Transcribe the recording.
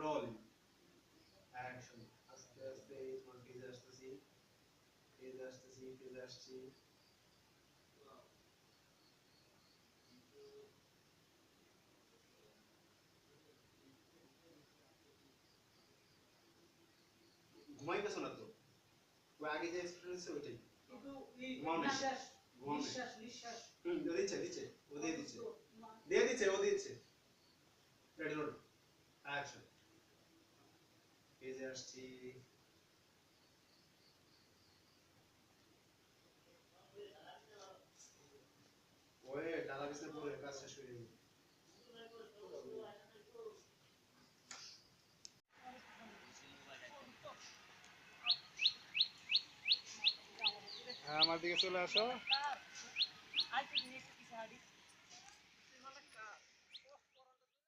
Roll action আস্তে আস্তে এই আসতেছি ফেজ আসতেছি ফেজ আসছি ঘুমাই না তো? ওই আগে যে এক্সপিরিয়েন্স ওইটাই। দিচ্ছে দিচ্ছে ও দিয়ে দিচ্ছে। দিয়ে দিচ্ছে ও দিচ্ছে। রেডি রোড অ্যাকশন পেজে আসছি। হয়ে আমার দিকে চলে আসো। আর নিয়ে পিছে হাঁটি